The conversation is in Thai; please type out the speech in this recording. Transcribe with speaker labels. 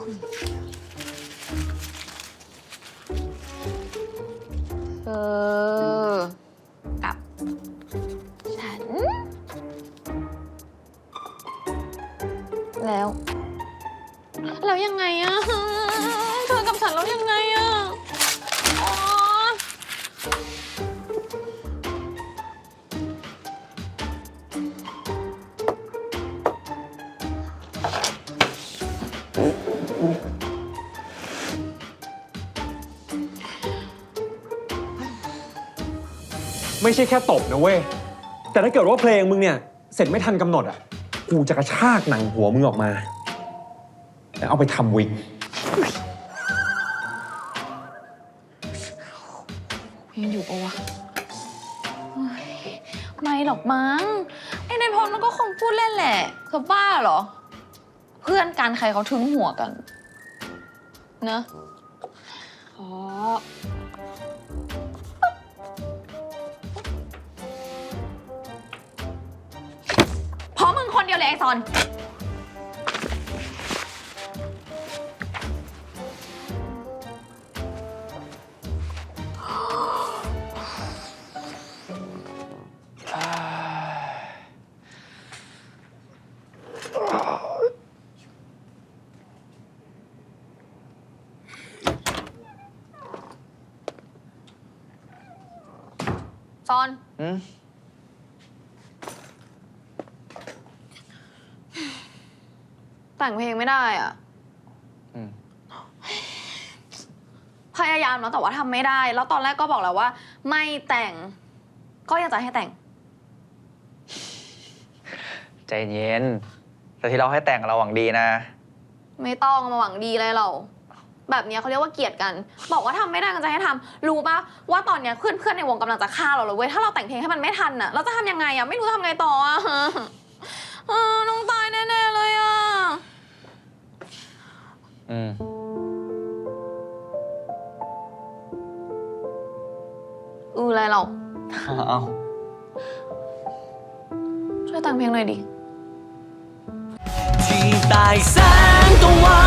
Speaker 1: เออกับ ฉัน แล้ว แล้วยังไงอะเธอกับฉันแล้วยังไง
Speaker 2: ไม่ใช่แค่ตบนะเว้ย แต่ถ้าเกิดว่าเพลงมึงเนี่ย เสร็จไม่ทันกำหนดอะ กูจะกระชากหนังหัวมึงออกมา แล้วเอาไปทำวิก
Speaker 1: ยังอยู่ปะวะเฮ้ยไม่หรอกมั้งไอ้นายพลมันก็คงพูดเล่นแหละเธอบ้าเหรอ เพื่อนกันใครเขาถึงหัวกัน นะ ดียวเลยไอซอน ซอน
Speaker 3: อืม
Speaker 1: แต่งเพลงไม่ได้อะ
Speaker 3: อืม
Speaker 1: พยายามแล้วแต่ว่าทำไม่ได้ แล้วตอนแรกก็บอกแล้วว่า ไม่แต่ง ก็ยังจะให้แต่ง
Speaker 3: ใจเย็น แต่ที่เราให้แต่งเราหวังดีนะ
Speaker 1: ไม่ต้องมาหวังดีเลยเรา แบบเนี้ยเขาเรียกว่าเกลียดกัน บอกว่าทำไม่ได้ก็จะให้ทำรู้ปะว่าตอนเนี้ยเพื่อนเพื่อนๆในวงกำลังจะฆ่าเราเลยเว้ยถ้าเราแต่งเพลงให้มันไม่ทันอะเราจะทำยังไงอะไม่รู้ทำไงต่ออะ อืออะไรเรา
Speaker 3: เอา
Speaker 1: ช่วยแต่งเพลงหน่อยดิ
Speaker 4: ที่ใต้แสงตะวัน